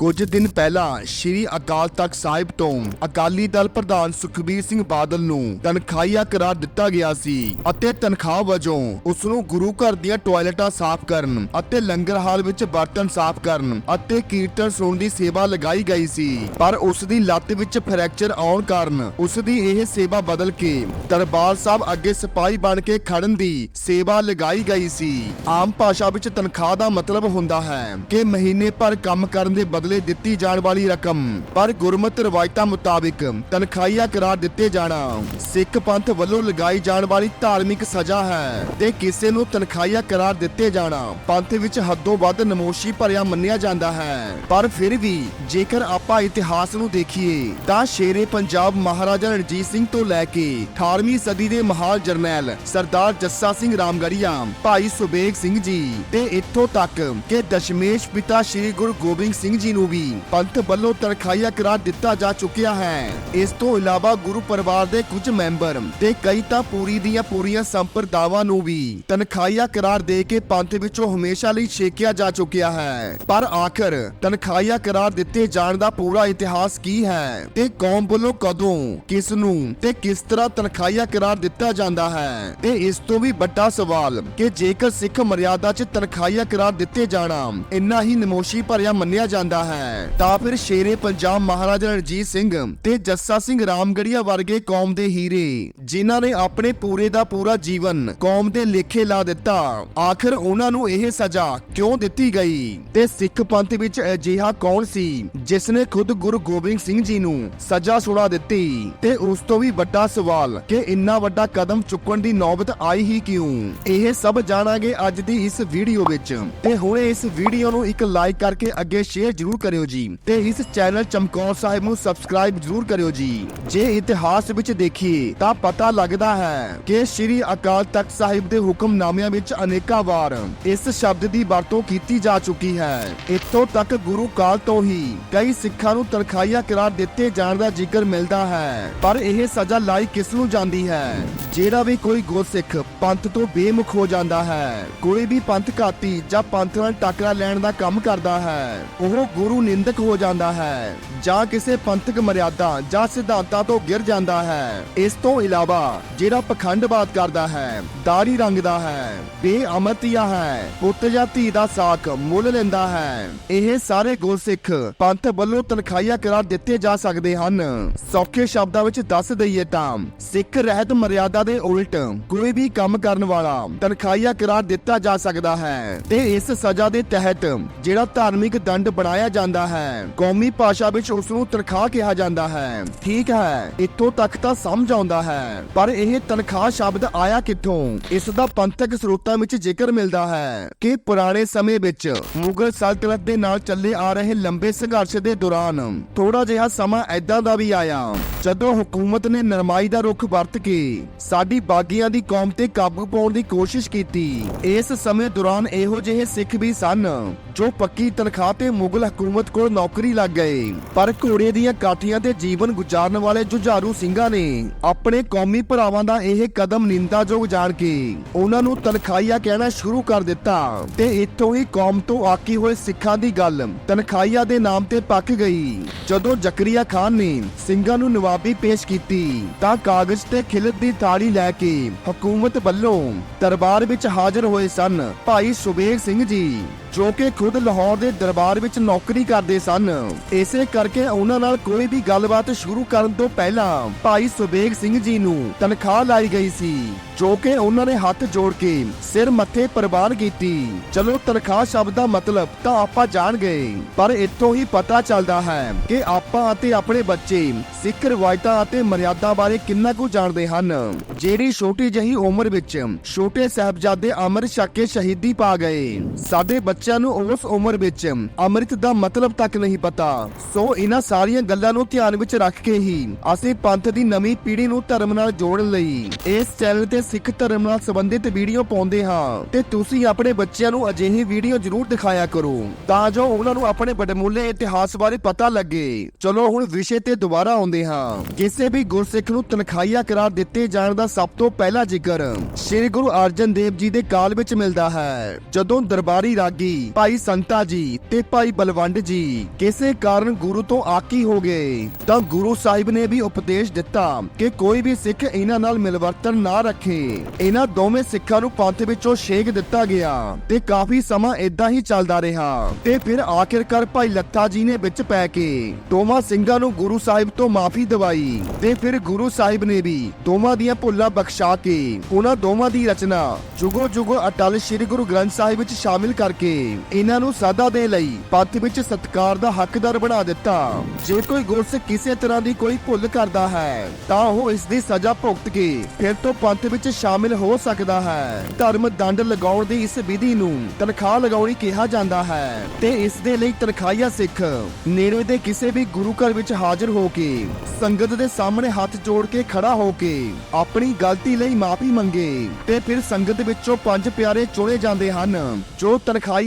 ਕੁਝ ਦਿਨ ਪਹਿਲਾਂ ਸ਼੍ਰੀ ਅਕਾਲ ਤਖਤ ਸਾਹਿਬ ਤੋਂ ਅਕਾਲੀ ਦਲ ਪ੍ਰਧਾਨ ਸੁਖਬੀਰ ਸਿੰਘ ਬਾਦਲ ਨੂੰ ਤਨਖਾਹੀਆ ਕਰਾਰ ਦਿੱਤਾ ਗਿਆ ਸੀ ਅਤੇ ਤਨਖਾਹ ਵਜੋਂ ਉਸ ਨੂੰ ਗੁਰੂ ਘਰ ਦੀਆਂ ਟਾਇਲਟਾਂ ਸਾਫ਼ ਕਰਨ ਅਤੇ ਲੰਗਰ ਹਾਲ ਵਿੱਚ ਬਰਤਨ ਸਾਫ਼ ਕਰਨ ਅਤੇ ਕੀਰਤਨ ਸੁਣਨ ਦੀ ਸੇਵਾ ਲਗਾਈ ਗਈ ਸੀ। ਪਰ ਉਸ ਦੀ ਲੱਤ ਵਿੱਚ ਫ੍ਰੈਕਚਰ ਆਉਣ ਕਾਰਨ ਉਸ ਦੀ ਇਹ ਸੇਵਾ ਬਦਲ ਕੇ ਦਰਬਾਰ ਸਾਹਿਬ ਅੱਗੇ ਸਿਪਾਹੀ ਬਣ ਕੇ ਖੜਨ ਦੀ ਸੇਵਾ ਲਗਾਈ ਗਈ ਸੀ। ਆਮ ਭਾਸ਼ਾ ਵਿੱਚ ਤਨਖਾਹ ਦਾ ਮਤਲਬ ਹੁੰਦਾ ਹੈ ਕਿ ਮਹੀਨੇ ਭਰ ਕੰਮ ਕਰਨ ਦੇ ਬਦਲੇ ਦਿੱਤੀ ਜਾਣ ਵਾਲੀ ਰਕਮ। ਪਰ ਗੁਰਮਤਿ ਰਵਾਇਤਾਂ ਮੁਤਾਬਿਕ ਤਨਖਾਹੀਆ ਕਰਾਰ ਦਿੱਤੇ ਜਾਣਾ। ਸਿੱਖ ਪੰਥ ਵੱਲੋਂ ਲਗਾਈ ਜਾਣ ਵਾਲੀ ਧਾਰਮਿਕ ਸਜ਼ਾ ਹੈ ਤੇ ਕਿਸੇ ਨੂੰ ਤਨਖਾਹੀਆ ਕਰਾਰ ਦਿੱਤੇ ਜਾਣਾ। ਪੰਥ ਵਿੱਚ ਹੱਦੋਂ ਵੱਧ ਨਮੋਸ਼ੀ ਭਰਿਆ ਮੰਨਿਆ ਜਾਂਦਾ ਹੈ। ਪਰ ਫਿਰ ਵੀ ਜੇਕਰ ਆਪਾਂ ਇਤਿਹਾਸ ਨੂੰ ਦੇਖੀਏ, ਤਾਂ ਸ਼ੇਰੇ ਪੰਜਾਬ ਮਹਾਰਾਜਾ ਰਣਜੀਤ ਸਿੰਘ ਤੋਂ ਲੈ ਕੇ 18ਵੀਂ ਸਦੀ ਦੇ ਮਹਾਨ ਜਰਨੈਲ ਸਰਦਾਰ ਜੱਸਾ ਸਿੰਘ ਰਾਮਗੜੀਆ ਭਾਈ ਸੁਬੇਗ ਸਿੰਘ ਜੀ ਤੇ ਇੱਥੋਂ ਤੱਕ ਕਿ ਦਸ਼ਮੇਸ਼ ਪਿਤਾ ਸ੍ਰੀ ਗੁਰੂ ਗੋਬਿੰਦ ਸਿੰਘ ਜੀ ਨੂੰ ਵੀ। ਪੰਥ ਵੱਲੋਂ ਤਨਖਾਹੀਆ ਕਰਾਰ ਦਿੱਤਾ ਜਾ ਚੁੱਕਿਆ ਹੈ। ਇਸ ਤੋਂ ਇਲਾਵਾ ਗੁਰੂ ਪਰਿਵਾਰ ਦੇ ਕੁਝ ਮੈਂਬਰ ਤੇ ਕਈ ਤਾਂ ਪੂਰੀ ਦੀਆਂ ਪੂਰੀਆਂ ਸੰਪਰਦਾਵਾਂ ਨੂੰ ਵੀ ਤਨਖਾਹੀਆ ਕਰਾਰ ਦੇ ਕੇ ਪੰਥ ਵਿੱਚੋਂ ਹਮੇਸ਼ਾ ਲਈ ਛੇਕਿਆ ਜਾ ਚੁੱਕਿਆ ਹੈ। ਪਰ ਆਖਰ ਤਨਖਾਹੀਆ ਕਰਾਰ ਦਿੱਤੇ ਜਾਣ ਦਾ ਪੂਰਾ ਇਤਿਹਾਸ ਕੀ ਹੈ ਤੇ ਕੌਮ ਵੱਲੋਂ ਕਦੋਂ, ਕਿਸ ਨੂੰ ਤੇ ਕਿਸ ਤਰ੍ਹਾਂ ਤਨਖਾਹੀਆ ਕਰਾਰ ਦਿੱਤਾ ਜਾਂਦਾ ਹੈ? ਤੇ ਇਸ ਤੋਂ ਵੀ ਵੱਡਾ ਸਵਾਲ ਕਿ ਜੇਕਰ ਸਿੱਖ ਮਰਿਆਦਾ 'ਚ ਤਨਖਾਹੀਆ ਕਰਾਰ ਦਿੱਤੇ ਜਾਣਾ, ਇੰਨਾ ਹੀ ਨਮੋਸ਼ੀ ਭਰਿਆ ਮੰਨਿਆ ਜਾਂਦਾ ਹੈ ਹੈ। ਤਾਂ ਫਿਰ ਸ਼ੇਰੇ ਪੰਜਾਬ ਮਹਾਰਾਜਾ ਰਣਜੀਤ ਸਿੰਘ ਤੇ ਜੱਸਾ ਸਿੰਘ ਰਾਮਗੜੀਆ ਵਰਗੇ ਕੌਮ ਦੇ ਹੀਰੇ, ਜਿਨ੍ਹਾਂ ਨੇ ਆਪਣੇ ਪੂਰੇ ਦਾ ਪੂਰਾ ਜੀਵਨ ਕੌਮ ਦੇ ਲੇਖੇ ਲਾ ਦਿੱਤਾ। ਆਖਰ ਉਹਨਾਂ ਨੂੰ ਇਹ ਸਜ਼ਾ ਕਿਉਂ ਦਿੱਤੀ ਗਈ? ਤੇ ਸਿੱਖ ਪੰਥ ਵਿੱਚ ਅਜਿਹਾ ਕੌਣ ਸੀ ਜਿਸ ਨੇ ਖੁਦ ਗੁਰੂ ਗੋਬਿੰਦ ਸਿੰਘ ਜੀ ਨੂੰ ਸਜ਼ਾ ਸੁਣਾ ਦਿੱਤੀ? ਤੇ ਉਸ ਤੋਂ ਵੀ ਵੱਡਾ ਸਵਾਲ ਕਿ ਇੰਨਾ ਵੱਡਾ ਕਦਮ ਚੁੱਕਣ ਦੀ ਨੌਬਤ ਆਈ ਹੀ ਕਿਉਂ? ਇਹ ਸਭ ਜਾਣਾਂਗੇ ਅੱਜ ਦੀ ਇਸ ਵੀਡੀਓ ਵਿੱਚ। ਤੇ ਹੁਣ ਇਸ ਵੀਡੀਓ ਨੂੰ ਇੱਕ ਲਾਈਕ ਕਰਕੇ ਅੱਗੇ ਸ਼ੇਅਰ ਜ਼ਰੂਰ ਕਰਿਓ ਜੀ ਤੇ ਇਸ ਚੈਨਲ ਚਮਕੌਰ ਸਾਹਿਬ ਨੂੰ ਸਬਸਕ੍ਰਾਈਬ ਜ਼ਰੂਰ ਕਰਿਓ ਜੀ। ਜੇ ਇਤਿਹਾਸ ਵਿੱਚ ਦੇਖੀਏ ਤਾਂ ਪਤਾ ਲੱਗਦਾ ਹੈ ਕਿ ਸ੍ਰੀ ਅਕਾਲ ਤਖਤ ਸਾਹਿਬ ਦੇ ਹੁਕਮਨਾਮਿਆਂ ਵਿੱਚ ਅਨੇਕਾਂ ਵਾਰ ਇਸ ਸ਼ਬਦ ਦੀ ਵਰਤੋਂ ਕੀਤੀ ਜਾ ਚੁੱਕੀ ਹੈ। ਇੱਥੋਂ ਤੱਕ ਗੁਰੂ ਕਾਲ ਤੋਂ ਹੀ ਕਈ ਸਿੱਖਾਂ ਨੂੰ ਤਨਖਾਹੀਆ ਕਰਾਰ ਦਿੱਤੇ ਜਾਣ ਦਾ ਜ਼ਿਕਰ ਮਿਲਦਾ ਹੈ। ਪਰ ਇਹ ਸਜ਼ਾ ਲਾਈ ਕਿਸ ਨੂੰ ਜਾਂਦੀ ਹੈ? ਜਿਹੜਾ ਵੀ ਕੋਈ ਗੁਰਸਿੱਖ ਪੰਥ ਤੋਂ ਬੇਮੁਖ ਹੋ ਜਾਂਦਾ ਹੈ, ਕੋਈ ਵੀ ਪੰਥ ਘਾਤੀ ਜਾਂ ਪੰਥ ਨਾਲ ਟੱਕਰਾ ਲੈਣ ਦਾ ਕੰਮ ਕਰਦਾ ਹੈ, ਉਹ ਗੁਰੂ ਨਿੰਦਕ ਹੋ ਜਾਂਦਾ ਹੈ, ਜਾਂ ਕਿਸੇ ਪੰਥਕ ਮਰਿਆਦਾ ਜਾਂ ਸਿਧਾਂਤਾਂ ਤੋਂ ਗਿਰ ਜਾਂਦਾ ਹੈ। ਇਸ ਤੋਂ ਇਲਾਵਾ ਜਿਹੜਾ ਪਖੰਡਵਾਦ ਕਰਦਾ ਹੈ ਦਾੜੀ ਰੰਗਦਾ ਹੈ, ਬੇਅਮਤੀਆ ਹੈ, ਪੁੱਤ ਜਾਂ ਧੀ ਦਾ ਸਾਕ ਮੁੱਲ ਲੈਂਦਾ ਹੈ। ਇਹ ਸਾਰੇ ਗੁਰਸਿੱਖ ਪੰਥ ਵੱਲੋਂ ਤਨਖਾਹੀਆ ਕਰਾਰ ਦਿੱਤੇ ਜਾ ਸਕਦੇ ਹਨ। ਸੌਖੇ ਸ਼ਬਦਾਂ ਵਿੱਚ ਦੱਸ ਦਈਏ ਤਾਂ, ਸਿੱਖ ਰਹਿਤ ਮਰਿਆਦਾ ਦੇ ਉਲਟ ਕੋਈ ਵੀ ਕੰਮ ਕਰਨ ਵਾਲਾ ਤਨਖਾਹੀਆ ਕਰਾਰ ਦਿੱਤਾ ਜਾ ਸਕਦਾ ਹੈ। ਤੇ ਇਸ ਸਜ਼ਾ ਦੇ ਤਹਿਤ ਜਿਹੜਾ ਧਾਰਮਿਕ ਦੰਡ ਬਣਾਇਆ ਜਾਂਦਾ ਹੈ। ਕੌਮੀ ਭਾਸ਼ਾ ਵਿੱਚ ਉਸ ਨੂੰ ਤਨਖਾਹ ਕਿਹਾ ਜਾਂਦਾ ਹੈ। ਠੀਕ ਹੈ, ਇੱਥੋਂ ਤੱਕ ਤਾਂ ਸਮਝ ਆਉਂਦਾ ਹੈ। ਪਰ ਇਹ ਤਨਖਾਹ ਸ਼ਬਦ ਆਇਆ ਕਿੱਥੋਂ? ਇਸ ਦਾ ਪੰਥਕ ਸਰੋਤਾਂ ਵਿੱਚ ਜ਼ਿਕਰ ਮਿਲਦਾ ਹੈ ਕਿ ਪੁਰਾਣੇ ਸਮੇਂ ਵਿੱਚ ਮੁਗਲ ਸਲਤਨਤ ਦੇ ਨਾਲ ਚੱਲੇ ਆ ਰਹੇ ਲੰਬੇ ਸੰਘਰਸ਼ ਦੇ ਦੌਰਾਨ ਥੋੜਾ ਜਿਹਾ ਸਮਾਂ ਐਦਾਂ ਦਾ ਵੀ ਆਇਆ, ਜਦੋਂ ਹਕੂਮਤ ਨੇ ਨਰਮਾਈ ਦਾ ਰੁਖ ਵਰਤ ਕੇ ਸਾਡੀ ਬਾਗੀਆਂ ਦੀ ਕੌਮ ਤੇ ਕਾਬੂ ਪਾਉਣ ਦੀ ਕੋਸ਼ਿਸ਼ ਕੀਤੀ। ਇਸ ਸਮੇਂ ਦੌਰਾਨ ਇਹੋ ਜਿਹੇ ਸਿੱਖ ਵੀ ਸਨ ਜੋ ਪੱਕੀ ਤਨਖਾਹ ਤੇ ਮੁਗਲ ਹਕੂਮਤ ਕੋਲ ਨੌਕਰੀ ਲੱਗ ਗਏ। ਪਰ ਘੋੜੇ ਦੀਆਂ ਕਾਠੀਆਂ ਤੇ ਜੀਵਨ ਗੁਜ਼ਾਰਨ ਵਾਲੇ ਜੁਝਾਰੂ ਸਿੰਘਾਂ ਨੇ ਆਪਣੇ ਕੌਮੀ ਭਰਾਵਾਂ ਦਾ ਇਹ ਕਦਮ ਨਿੰਦਾਯੋਗ ਜਾਣ ਕੇ ਉਹਨਾਂ ਨੂੰ ਤਨਖਾਹੀਆ ਕਹਿਣਾ ਸ਼ੁਰੂ ਕਰ ਦਿੱਤਾ। ਤੇ ਇੱਥੋਂ ਹੀ ਕੌਮ ਤੋਂ ਆਕੀ ਹੋਏ ਸਿੱਖਾਂ ਦੀ ਗੱਲ ਤਨਖਾਹੀਆ ਦੇ ਨਾਮ ਤੇ ਪੱਕ ਗਈ। ਜਦੋਂ ਜ਼ਕਰੀਆ ਖਾਨ ਨੇ ਸਿੰਘਾਂ ਨੂੰ ਨਵਾਬੀ ਪੇਸ਼ ਕੀਤੀ, ਤਾਂ ਕਾਗਜ਼ ਤੇ ਖਿਲਤ ਦੀ ਤਾੜੀ ਲੈ ਕੇ ਹਕੂਮਤ ਵੱਲੋਂ ਦਰਬਾਰ ਵਿੱਚ ਹਾਜ਼ਰ ਹੋਏ ਸਨ ਭਾਈ ਸੁਬੇਗ ਸਿੰਘ ਜੀ। ਜੋ ਕਿ ਖੁਦ ਲਾਹੌਰ ਦੇ ਦਰਬਾਰ ਵਿੱਚ ਨੌਕਰੀ ਕਰਦੇ ਸਨ। ਇਸੇ ਕਰਕੇ ਉਹਨਾਂ ਨਾਲ ਕੋਈ ਵੀ ਗੱਲਬਾਤ ਸ਼ੁਰੂ ਕਰਨ ਤੋਂ ਪਹਿਲਾਂ ਭਾਈ ਸੁਬੇਗ ਸਿੰਘ ਜੀ ਨੂੰ ਤਨਖਾਹ ਲਾਈ ਗਈ ਸੀ, ਜੋ ਕਿ ਉਹਨਾਂ ਨੇ ਹੱਥ ਜੋੜ ਕੇ ਸਿਰ ਮੱਥੇ ਪ੍ਰਵਾਨ ਕੀਤੀ। ਚਲੋ ਤਨਖਾਹ ਸ਼ਬਦ ਦਾ ਮਤਲਬ ਤਾਂ ਆਪਾਂ ਜਾਣ ਗਏ, ਪਰ ਇੱਥੋਂ ਹੀ ਪਤਾ ਚੱਲਦਾ ਹੈ ਕਿ ਆਪਾਂ ਅਤੇ ਆਪਣੇ ਬੱਚੇ ਸਿੱਖ ਰਵਾਇਤਾਂ ਅਤੇ ਮਰਿਆਦਾ ਬਾਰੇ ਕਿੰਨਾ ਕੁ ਜਾਣਦੇ ਹਨ। ਜਿਹੜੀ ਛੋਟੀ ਜਹੀ ਉਮਰ ਵਿੱਚ ਛੋਟੇ ਸਾਹਿਬਜ਼ਾਦੇ ਅਮਰ ਛਕ ਕੇ ਸ਼ਹੀਦੀ ਪਾ ਗਏ। ਸਾਡੇ ਬੱਚੇ ਬੱਚਿਆਂ ਨੂੰ ਉਸ ਉਮਰ ਵਿੱਚ ਅੰਮ੍ਰਿਤ ਦਾ ਮਤਲਬ ਤੱਕ ਨਹੀਂ ਪਤਾ। ਸੋ ਇਹਨਾਂ ਸਾਰੀਆਂ ਗੱਲਾਂ ਨੂੰ ਧਿਆਨ ਵਿੱਚ ਰੱਖ ਕੇ ਹੀ ਅਸੀਂ ਪੰਥ ਦੀ ਨਵੀਂ ਪੀੜ੍ਹੀ ਨੂੰ ਧਰਮ ਨਾਲ ਜੋੜਨ ਲਈ ਇਸ ਚੈਨਲ ਤੇ ਸਿੱਖ ਧਰਮ ਨਾਲ ਸੰਬੰਧਿਤ ਵੀਡੀਓ ਪਾਉਂਦੇ ਹਾਂ। ਤੇ ਤੁਸੀਂ ਆਪਣੇ ਬੱਚਿਆਂ ਨੂੰ ਅਜਿਹੀ ਵੀਡੀਓ ਜ਼ਰੂਰ ਦਿਖਾਇਆ ਕਰੋ, ਤਾਂ ਜੋ ਉਹਨਾਂ ਨੂੰ ਆਪਣੇ ਵਡਮੁੱਲੇ ਇਤਿਹਾਸ ਬਾਰੇ ਪਤਾ ਲੱਗੇ। ਚਲੋ ਹੁਣ ਵਿਸ਼ੇ ਤੇ ਦੁਬਾਰਾ ਆਉਂਦੇ ਹਾਂ। ਕਿਸੇ ਵੀ ਗੁਰਸਿੱਖ ਨੂੰ ਤਨਖਾਹੀਆ ਕਰਾਰ ਦਿੱਤੇ ਜਾਣ ਦਾ ਸਭ ਤੋਂ ਪਹਿਲਾ ਜ਼ਿਕਰ ਸ੍ਰੀ ਗੁਰੂ ਅਰਜਨ ਦੇਵ ਜੀ ਦੇ ਕਾਲ ਵਿੱਚ ਮਿਲਦਾ ਹੈ। ਜਦੋਂ ਦਰਬਾਰੀ ਰਾਗੀ ਜੀ। ਭਾਈ ਸੰਤਾ ਜੀ ਤੇ ਭਾਈ ਬਲਵੰਡ ਜੀ, ਕਿਸੇ ਕਾਰਨ ਗੁਰੂ ਤੋਂ ਆਕੀ ਹੋ ਗਏ। ਤਾਂ ਗੁਰੂ ਸਾਹਿਬ ਨੇ ਵੀ ਉਪਦੇਸ਼ ਦਿੱਤਾ ਕਿ ਕੋਈ ਵੀ ਸਿੱਖ ਇਹਨਾਂ ਨਾਲ ਮਿਲਵਰਤਨ ਨਾ ਰੱਖੇ। ਇਹਨਾਂ ਦੋਵੇਂ ਸਿੱਖਾਂ ਨੂੰ ਪੰਥ ਵਿੱਚੋਂ ਛੇਕ ਦਿੱਤਾ ਗਿਆ ਤੇ ਕਾਫੀ ਸਮਾਂ ਇਦਾਂ ਹੀ ਚੱਲਦਾ ਰਿਹਾ। ਤੇ ਫਿਰ ਆਖਿਰਕਾਰ ਭਾਈ ਲੱਤਾ ਜੀ ਨੇ ਵਿੱਚ ਪੈ ਕੇ ਦੋਵਾਂ ਸਿੰਘਾਂ ਨੂੰ ਗੁਰੂ ਸਾਹਿਬ ਤੋਂ ਮਾਫੀ ਦਿਵਾਈ ਤੇ ਫਿਰ ਗੁਰੂ ਸਾਹਿਬ ਨੇ ਵੀ ਦੋਵਾਂ ਦੀਆਂ ਭੁੱਲਾਂ ਬਖਸ਼ਾ ਕੇ ਉਹਨਾਂ ਦੋਵਾਂ ਦੀ ਰਚਨਾ ਜੁਗੋ ਜੁਗੋ ਅਟਲ ਸ੍ਰੀ ਗੁਰੂ ਗ੍ਰੰਥ ਸਾਹਿਬ ਵਿੱਚ ਸ਼ਾਮਿਲ ਕਰਕੇ ਇਹਨਾਂ ਨੂੰ ਸਦਾ ਦੇ ਲਈ ਪੰਥ ਵਿੱਚ ਸਤਕਾਰ ਦਾ ਹੱਕਦਾਰ ਬਣਾ ਦਿੱਤਾ। ਜੇ ਕੋਈ ਗੁਰਸਿੱਖ ਕਿਸੇ ਤਰ੍ਹਾਂ ਦੀ ਕੋਈ ਭੁੱਲ ਕਰਦਾ ਹੈ, ਤਾਂ ਉਹ ਇਸ ਦੀ ਸਜ਼ਾ ਭੁਗਤ ਕੇ ਫਿਰ ਤੋਂ ਪੰਥ ਵਿੱਚ ਸ਼ਾਮਿਲ ਹੋ ਸਕਦਾ ਹੈ। ਧਰਮ ਦੰਡ ਲਗਾਉਣ ਦੀ ਇਸ ਵਿਧੀ ਨੂੰ ਤਨਖਾਹ ਲਗਾਉਣੀ ਕਿਹਾ ਜਾਂਦਾ ਹੈ ਤੇ ਇਸ ਦੇ ਲਈ ਤਨਖਾਹੀਆ ਸਿੱਖ ਨੇੜੇ ਦੇ ਕਿਸੇ ਵੀ ਗੁਰੂ ਘਰ ਵਿੱਚ ਹਾਜ਼ਰ ਹੋ ਕੇ ਸੰਗਤ ਦੇ ਸਾਹਮਣੇ ਹੱਥ ਜੋੜ ਕੇ ਖੜਾ ਹੋ ਕੇ ਆਪਣੀ ਗਲਤੀ ਲਈ ਮਾਫੀ ਮੰਗੇ ਤੇ ਫਿਰ ਸੰਗਤ ਵਿੱਚੋਂ ਪੰਜ ਪਿਆਰੇ ਚੁਣੇ ਜਾਂਦੇ ਹਨ, ਜੋ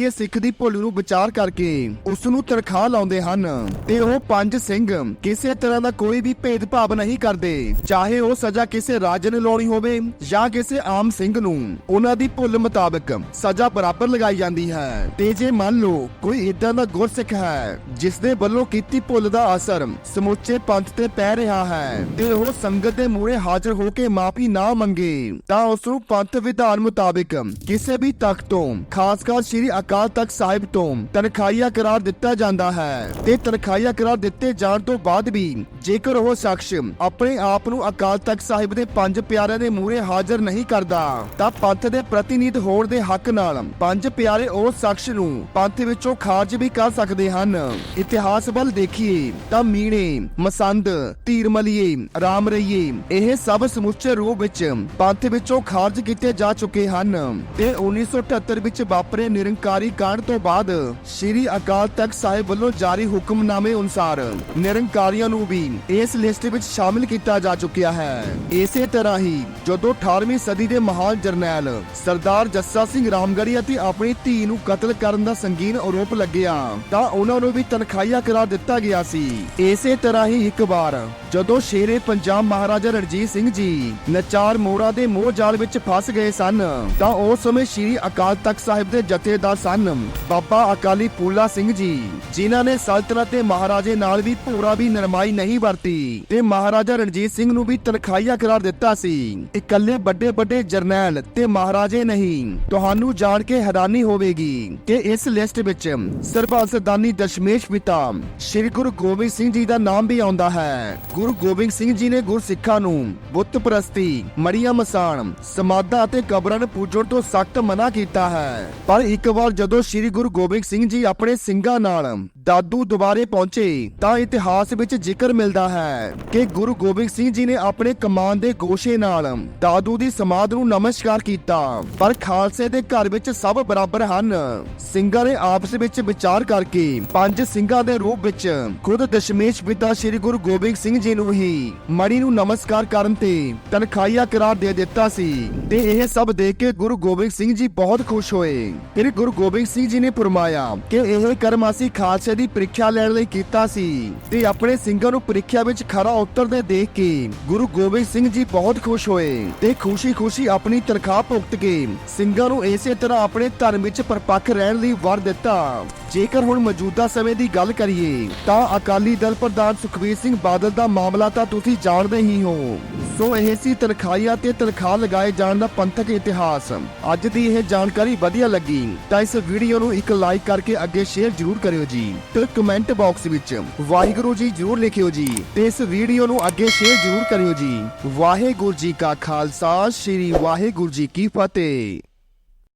ਤਨਖਾਹੀਏ ਸਿੱਖ ਦੀ ਭੁੱਲ ਨੂੰ ਵਿਚਾਰ ਕਰਕੇ ਉਸ ਨੂੰ ਤਨਖਾਹ ਲਾਉਂਦੇ ਹਨ ਤੇ ਉਹ ਪੰਜ ਸਿੰਘ ਕਿਸੇ ਤਰ੍ਹਾਂ ਦਾ ਕੋਈ ਵੀ ਭੇਦਭਾਵ ਨਹੀਂ ਕਰਦੇ। ਚਾਹੇ ਉਹ ਸਜ਼ਾ ਕਿਸੇ ਰਾਜ ਨੂੰ ਲਾਉਣੀ ਹੋਵੇ ਜਾਂ ਕਿਸੇ ਆਮ ਸਿੰਘ ਨੂੰ, ਉਹਨਾਂ ਦੀ ਭੁੱਲ ਮੁਤਾਬਕ ਸਜ਼ਾ ਬਰਾਬਰ ਲਗਾਈ ਜਾਂਦੀ ਹੈ। ਤੇ ਜੇ ਮੰਨ ਲਓ ਕੋਈ ਇਦਾਂ ਦਾ ਗੁਰਸਿੱਖ ਹੈ ਜਿਸ ਦੇ ਵੱਲੋਂ ਕੀਤੀ ਭੁੱਲ ਦਾ ਅਸਰ ਸਮੁੱਚੇ ਪੰਥ ਤੇ ਪੈ ਰਿਹਾ ਹੈ ਤੇ ਉਹ ਸੰਗਤ ਦੇ ਮੂਹਰੇ ਹਾਜ਼ਰ ਹੋ ਕੇ ਮਾਫੀ ਨਾ ਮੰਗੇ, ਤਾਂ ਉਸ ਨੂੰ ਪੰਥ ਵਿਧਾਨ ਮੁਤਾਬਕ ਕਿਸੇ ਵੀ ਤਖਤ ਤੋਂ, ਖਾਸ ਕਰ ਸ੍ਰੀ ਅਕਾਲ ਤਖਤ ਸਾਹਿਬ ਤੋਂ ਤਨਖਾਹੀਆ ਕਰਾਰ ਦਿੱਤਾ ਜਾਂਦਾ ਹੈ ਤੇ ਤਨਖਾਹੀਆ ਕਰਾਰ ਦਿੱਤੇ ਜਾਣ ਤੋਂ ਬਾਅਦ ਵੀ ਜੇਕਰ ਉਹ ਸ਼ਖਸ ਆਪਣੇ ਆਪ ਨੂੰ ਅਕਾਲ ਤਖਤ ਸਾਹਿਬ ਦੇ ਪੰਜ ਪਿਆਰਿਆਂ ਦੇ ਮੂਹਰੇ ਹਾਜ਼ਰ ਨਹੀਂ ਕਰਦਾ, ਤਾਂ ਪੰਥ ਦੇ ਪ੍ਰਤੀਨਿਧ ਹੋਣ ਦੇ ਹੱਕ ਨਾਲ ਪੰਜ ਪਿਆਰੇ ਉਸ ਸ਼ਖਸ ਨੂੰ ਪੰਥ ਵਿੱਚੋਂ ਖਾਰਜ ਵੀ ਕਰ ਸਕਦੇ ਹਨ। ਇਤਿਹਾਸ ਵੱਲ ਦੇਖੀਏ ਤਾਂ ਮੀਣੇ, ਮਸੰਦ ਧੀਰਮਲੀਏ ਰਾਮ ਰਈਏ ਇਹ ਸਭ ਸਮੁੱਚੇ ਰੂਪ ਵਿੱਚ ਪੰਥ ਵਿੱਚੋਂ ਖਾਰਜ ਕੀਤੇ ਜਾ ਚੁੱਕੇ ਹਨ ਤੇ 1978 ਵਿੱਚ ਵਾਪਰੇ ਨਿਰੰਕਾਰੀ ਕਾਂਡ ਤੋਂ ਬਾਅਦ ਸ੍ਰੀ ਅਕਾਲ ਤਖਤ ਸਾਹਿਬ ਵੱਲੋਂ ਜਾਰੀ ਹੁਕਮਨਾਮੇ ਅਨੁਸਾਰ ਨਿਰੰਕਾਰੀਆਂ ਨੂੰ ਵੀ ਇਸ ਲਿਸਟ ਵਿੱਚ ਸ਼ਾਮਿਲ ਕੀਤਾ ਜਾ ਚੁੱਕਿਆ ਹੈ। ਇਸੇ ਤਰ੍ਹਾਂ ਹੀ ਜਦੋਂ 18ਵੀਂ ਸਦੀ ਦੇ ਮਹਾਨ ਜਰਨੈਲ ਸਰਦਾਰ ਜੱਸਾ ਸਿੰਘ ਰਾਮਗੜੀ ਅਤੇ ਆਪਣੀ ਧੀ ਨੂੰ ਕਤਲ ਕਰਨ ਦਾ ਸੰਗੀਨ ਆਰੋਪ ਲੱਗਿਆ, ਤਾਂ ਉਹਨਾਂ ਨੂੰ ਵੀ ਤਨਖਾਹੀਆ ਕਰਾ ਦਿੱਤਾ ਗਿਆ ਸੀ। ਇਸੇ ਤਰ੍ਹਾਂ ਹੀ ਇੱਕ ਵਾਰ ਜਦੋਂ ਸ਼ੇਰੇ ਪੰਜਾਬ ਮਹਾਰਾਜਾ ਰਣਜੀਤ ਸਿੰਘ ਜੀ ਨਚਾਰ ਮੋੜਾ ਦੇ ਮੋਹ ਜਾਲ ਵਿੱਚ ਫਸ ਗਏ ਸਨ, ਤਾਂ ਉਸ ਸਮੇਂ ਸ੍ਰੀ ਅਕਾਲ ਤਖਤ ਸਾਹਿਬ ਦੇ ਜਥੇਦਾਰ ਹਨ ਬਾਬਾ ਅਕਾਲੀ ਪੂਲਾ ਸਿੰਘ ਜੀ, ਜਿਨ੍ਹਾਂ ਨੇ ਸਲਤਨਤ ਤੇ ਮਹਾਰਾਜੇ ਨਾਲ ਵੀ ਪੂਰਾ ਵੀ ਨਰਮਾਈ ਨਹੀਂ ਵਰਤੀ ਤੇ ਮਹਾਰਾਜਾ ਰਣਜੀਤ ਸਿੰਘ ਨੂੰ ਵੀ ਤਨਖਾਹੀਆ ਕਰਾਰ ਦਿੱਤਾ ਸੀ। ਇਕੱਲੇ ਵੱਡੇ ਵੱਡੇ ਜਰਨੈਲ ਤੇ ਮਹਾਰਾਜੇ ਨਹੀਂ। ਤੁਹਾਨੂੰ ਜਾਣ ਕੇ ਹੈਰਾਨੀ ਹੋਵੇਗੀ ਕਿ ਇਸ ਲਿਸਟ ਵਿੱਚ ਸਰਬੱਤ ਦਸ਼ਮੇਸ਼ ਪਿਤਾ ਸ੍ਰੀ ਗੁਰੂ ਗੋਬਿੰਦ ਸਿੰਘ ਜੀ ਦਾ ਨਾਮ ਵੀ ਆਉਂਦਾ ਹੈ। ਗੁਰੂ ਗੋਬਿੰਦ ਸਿੰਘ ਜੀ ਨੇ ਗੁਰਸਿੱਖਾਂ ਨੂੰ ਬੁੱਤ ਪ੍ਰਸਤੀ ਮੜੀਆਂ ਮਸਾਣ, ਸਮਾਧਾਂ ਅਤੇ ਕਬਰਾਂ ਨੂੰ ਪੂਜਣ ਤੋਂ ਸਖਤ ਮਨਾ ਕੀਤਾ ਹੈ। ਪਰ ਇੱਕ ਵਾਰ ਜਦੋਂ ਸ੍ਰੀ ਗੁਰੂ ਗੋਬਿੰਦ ਸਿੰਘ ਜੀ ਆਪਣੇ ਸਿੰਘਾਂ ਨਾਲ ਦਾਦੂ ਦੁਬਾਰੇ ਪਹੁੰਚੇ, ਤਾਂ ਇਤਿਹਾਸ ਵਿੱਚ ਜ਼ਿਕਰ ਮਿਲਦਾ ਹੈ ਕਿ ਗੁਰੂ ਗੋਬਿੰਦ ਸਿੰਘ ਜੀ ਨੇ ਆਪਣੇ ਕਮਾਨ ਦੇ ਗੋਸ਼ੇ ਨਾਲ ਦਾਦੂ ਦੀ ਸਮਾਧ ਨੂੰ ਨਮਸਕਾਰ ਕੀਤਾ। ਪਰ ਖਾਲਸੇ ਦੇ ਘਰ ਵਿੱਚ ਸਭ ਬਰਾਬਰ ਹਨ। ਸਿੰਘਾਂ ਨੇ ਆਪਸ ਵਿੱਚ ਵਿਚਾਰ ਕਰਕੇ ਪੰਜ ਸਿੰਘਾਂ ਦੇ ਰੂਪ ਵਿੱਚ ਖੁਦ ਦਸ਼ਮੇਸ਼ ਪਿਤਾ ਸ੍ਰੀ ਗੁਰੂ ਗੋਬਿੰਦ ਸਿੰਘ ਜੀ ਨੂੰ ਹੀ ਮੜੀ ਨੂੰ ਨਮਸਕਾਰ ਕਰਨ ਤੇ ਤਨਖਾਹੀਆ ਕਰਾਰ ਦੇ ਦਿੱਤਾ ਸੀ ਤੇ ਇਹ ਸਭ ਦੇਖ ਕੇ ਗੁਰੂ ਗੋਬਿੰਦ ਸਿੰਘ ਜੀ ਬਹੁਤ ਖੁਸ਼ ਹੋਏ। ਫਿਰ ਗੁਰੂ ਗੋਬਿੰਦ ਸਿੰਘ ਜੀ ਨੇ ਫਰਮਾਇਆ ਕਿ ਇਹ ਕਰਮ ਅਸੀਂ ਖਾਲਸੇ ਦੀ ਪ੍ਰੀਖਿਆ ਲੈਣ ਲਈ ਕੀਤਾ ਸੀ ਤੇ ਆਪਣੇ ਸਿੰਘਾਂ ਨੂੰ ਪ੍ਰੀਖਿਆ ਵਿੱਚ ਖਰਾ ਉਤਰਦੇ ਦੇਖ ਕੇ ਗੁਰੂ ਗੋਬਿੰਦ ਸਿੰਘ ਜੀ ਬਹੁਤ ਖੁਸ਼ ਹੋਏ ਤੇ ਖੁਸ਼ੀ-ਖੁਸ਼ੀ ਆਪਣੀ ਤਨਖਾਹ ਭੁਗਤ ਕੇ ਸਿੰਘਾਂ ਨੂੰ ਇਸੇ ਤਰ੍ਹਾਂ ਆਪਣੇ ਧਰਮ ਵਿੱਚ ਪਰਪੱਕ ਰਹਿਣ ਲਈ ਵਰ ਦਿੱਤਾ। ਜੇਕਰ ਹੁਣ ਮੌਜੂਦਾ ਸਮੇਂ ਦੀ ਗੱਲ ਕਰੀਏ, ਤਾਂ ਅਕਾਲੀ ਦਲ ਪ੍ਰਧਾਨ ਸੁਖਬੀਰ ਸਿੰਘ ਬਾਦਲ ਦਾ ਮਾਮਲਾ ਤਾਂ ਤੁਸੀਂ ਜਾਣਦੇ ਹੀ ਹੋ। ਸੋ ਇਹ ਸੀ ਤਨਖਾਹੀਆਂ ਤੇ ਤਨਖਾਹ ਲਗਾਏ ਜਾਣ ਦਾ ਪੰਥਕ ਇਤਿਹਾਸ। ਅੱਜ ਦੀ ਇਹ ਜਾਣਕਾਰੀ ਵਧੀਆ ਲੱਗੀ, ਤਾਂ ਇਸ ਵੀਡੀਓ ਨੂੰ ਇੱਕ ਲਾਈਕ ਕਰਕੇ ਅੱਗੇ ਸ਼ੇਅਰ ਜ਼ਰੂਰ ਕਰਿਓ ਜੀ। ਤੇ ਕਮੈਂਟ ਬਾਕਸ ਵਿੱਚ, ਵਾਹਿਗੁਰੂ ਜੀ ਜ਼ਰੂਰ ਲਿਖਿਓ ਜੀ। ਤੇ ਇਸ ਵੀਡੀਓ ਨੂੰ ਅੱਗੇ ਸ਼ੇਅਰ ਜ਼ਰੂਰ ਕਰਿਓ ਜੀ। ਵਾਹਿਗੁਰੂ ਜੀ ਕਾ ਖਾਲਸਾ, ਸ੍ਰੀ ਵਾਹਿਗੁਰੂ ਜੀ ਕੀ ਫਤਿਹ।